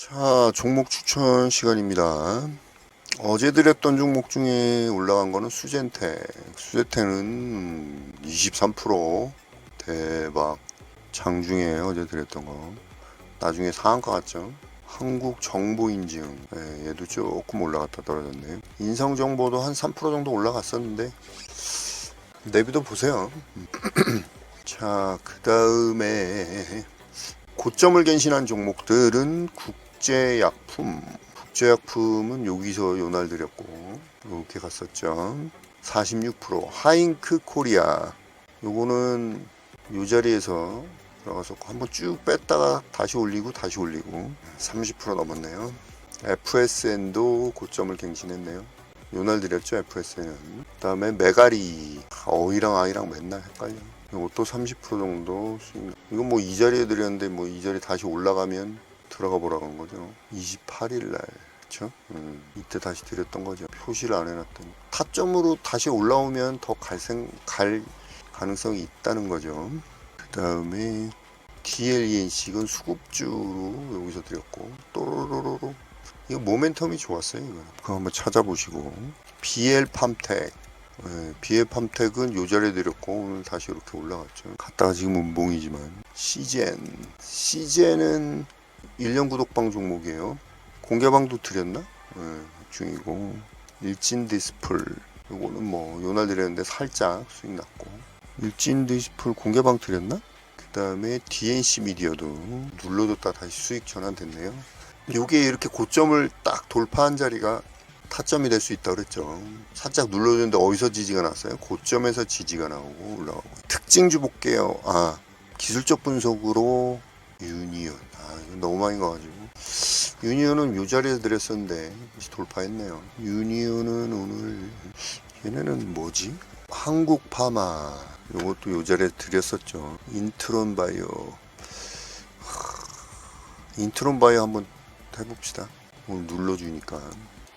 자, 종목 추천 시간입니다. 어제 드렸던 종목 중에 올라간 거는 수젠텍. 수젠텍은 23% 대박. 장중에 어제 드렸던 거. 나중에 상한가 같죠? 한국 정보 인증. 네, 얘도 조금 올라갔다 떨어졌네요. 인성 정보도 한 3% 정도 올라갔었는데 내비도 보세요. 자, 그 다음에 고점을 갱신한 종목들은 국 제약품. 국제약품은 여기서 요날 드렸고 이렇게 갔었죠. 46% 하잉크 코리아. 요거는 요 자리에서 들어가서 한번 쭉 뺐다가 다시 올리고 다시 올리고 30% 넘었네요. FSN도 고점을 갱신했네요. 요날 드렸죠 FSN은. 그 다음에 메가리 어이랑 아이랑 맨날 헷갈려. 이것도 30% 정도 수익. 이건 뭐 이 자리에 드렸는데 뭐 이 자리 다시 올라가면 들어가 보라고 한 거죠. 28일 날. 그렇죠? 음, 이때 다시 드렸던 거죠. 표시를 안 해놨더니 타점으로 다시 올라오면 더 갈생 갈 가능성이 있다는 거죠. 그 다음에 DLENC 이건 수급주로 여기서 드렸고 또로로로로 이거 모멘텀이 좋았어요. 이거 그거 한번 찾아보시고 BL 팜텍 네, BL 팜텍은 요 자리에 드렸고 오늘 다시 이렇게 올라갔죠. 갔다가 지금 운봉이지만 시젠 시젠은 1년 구독방 종목이에요. 공개방도 드렸나? 네, 중이고 일진 디스플 요거는 뭐 요날 드렸는데 살짝 수익 났고 일진 디스플 공개방 드렸나? 그 다음에 DNC 미디어도 눌러줬다 다시 수익 전환됐네요. 요게 이렇게 고점을 딱 돌파한 자리가 타점이 될 수 있다 그랬죠. 살짝 눌러줬는데 어디서 지지가 났어요? 고점에서 지지가 나오고 올라가고. 특징주 볼게요. 아 기술적 분석으로 유니온. 아 이거 너무 많이 가가지고. 유니온은 요 자리에서 드렸었는데 다시 돌파했네요. 유니온은 오늘 얘네는 뭐지? 한국 파마 요것도 요 자리에 드렸었죠. 인트론 바이오. 하, 인트론 바이오 한번 해봅시다. 오늘 눌러주니까.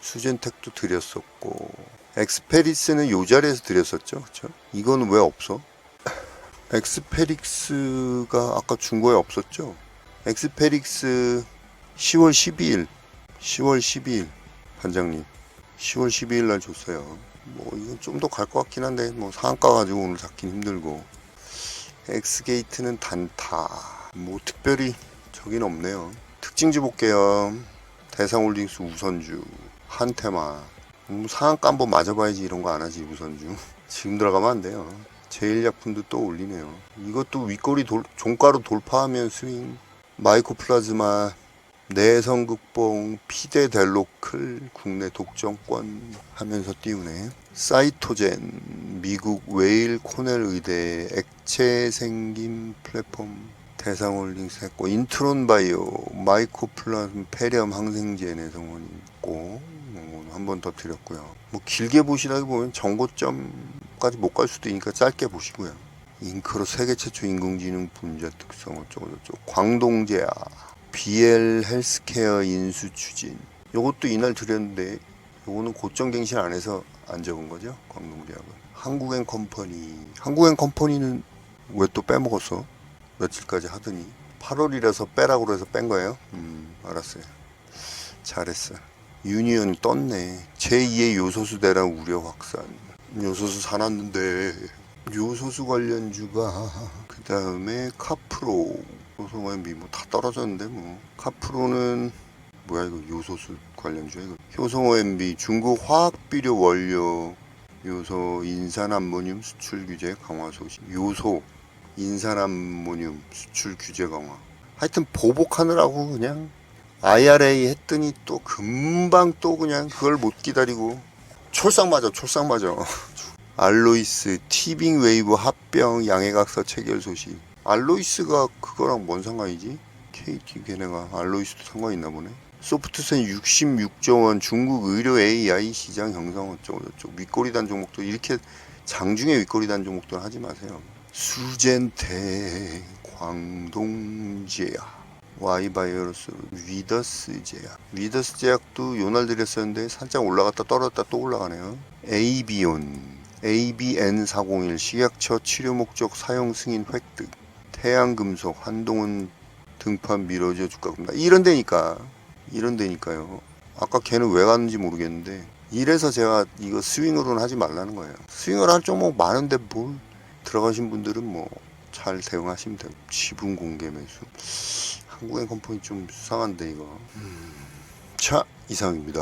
수젠텍도 드렸었고. 엑스페리스는 요 자리에서 드렸었죠. 그쵸? 이거는 왜 없어? 엑스페릭스가 아까 준 거에 없었죠? 엑스페릭스 10월 12일, 10월 12일 반장님 10월 12일 날 줬어요. 뭐 이건 좀 더 갈 것 같긴 한데 뭐 상한가 가지고 오늘 잡긴 힘들고 엑스게이트는 단타 뭐 특별히 저긴 없네요. 특징주 볼게요. 대상홀딩스 우선주 한테마 음, 상한가 한번 맞아봐야지 이런 거 안 하지 우선주 지금 들어가면 안 돼요. 제일약품도 또 올리네요. 이것도 윗꼬리 돌, 종가로 돌파하면 스윙. 마이코 플라즈마 내성 극복 피데 델로클 국내 독점권 하면서 띄우네. 사이토젠 미국 웨일 코넬 의대 액체 생김 플랫폼 대상홀딩스 했고 인트론 바이오 마이코 플라즘 폐렴 항생제 내성원 있고 한 번 더 드렸고요. 뭐 길게 보시라기 보면 정고점 까지 못 갈 수도 있으니까 짧게 보시고요 잉크로 세계 최초 인공지능 분자 특성 어쩌고저쩌고 광동제야 BL 헬스케어 인수 추진. 요것도 이날 드렸는데 요거는 고점 갱신 안 적은 거죠. 광동제약은. 한국엔 컴퍼니. 한국엔 컴퍼니는 왜 또 빼먹었어? 며칠까지 하더니 8월이라서 빼라고 해서 뺀 거예요. 음, 알았어요. 잘했어. 유니언 떴네. 제2의 요소수 대란 우려 확산. 요소수 사놨는데 요소수 관련주가 그 다음에 카프로. 효소 엠비 뭐다 떨어졌는데 뭐. 카프로는 뭐야 이거 요소수 관련주야 이거. 효소 엠비 중국 화학비료 원료. 요소 인산암모늄 수출 규제 강화 소식. 요소 인산암모늄 수출 규제 강화. 하여튼 보복하느라고 그냥 IRA 했더니 또 금방 또 그냥 그걸 못 기다리고 촐싹 맞아 촐싹 맞아 알로이스 티빙 웨이브 합병 양해각서 체결 소식 알로이스가 그거랑 뭔 상관이지? KT 걔네가 알로이스도 상관 있나 보네. 소프트센 66조 원 중국 의료 AI 시장 형성 어쩌고 저쩌고 윗꼬리단 종목도 이렇게 장중에 윗꼬리단 종목들 하지 마세요. 수젠테 광동제약 Y 바이오로스 위더스 제약. 위더스 제약도 요날드렸었는데 살짝 올라갔다 떨어졌다 또 올라가네요. 에이비온 ABN401 식약처 치료 목적 사용 승인 획득. 태양금속 한동훈 등판 미러즈 주가금다. 이런 데니까 이런 데니까요. 아까 걔는 왜 갔는지 모르겠는데 이래서 제가 이거 스윙으로는 하지 말라는 거예요. 스윙을 할 종목 뭐 많은데 뭘 들어가신 분들은 뭐 잘 대응하시면 되고 지분 공개 매수. 한국행 컴풍이 좀 수상한데 이거 음. 차 이상입니다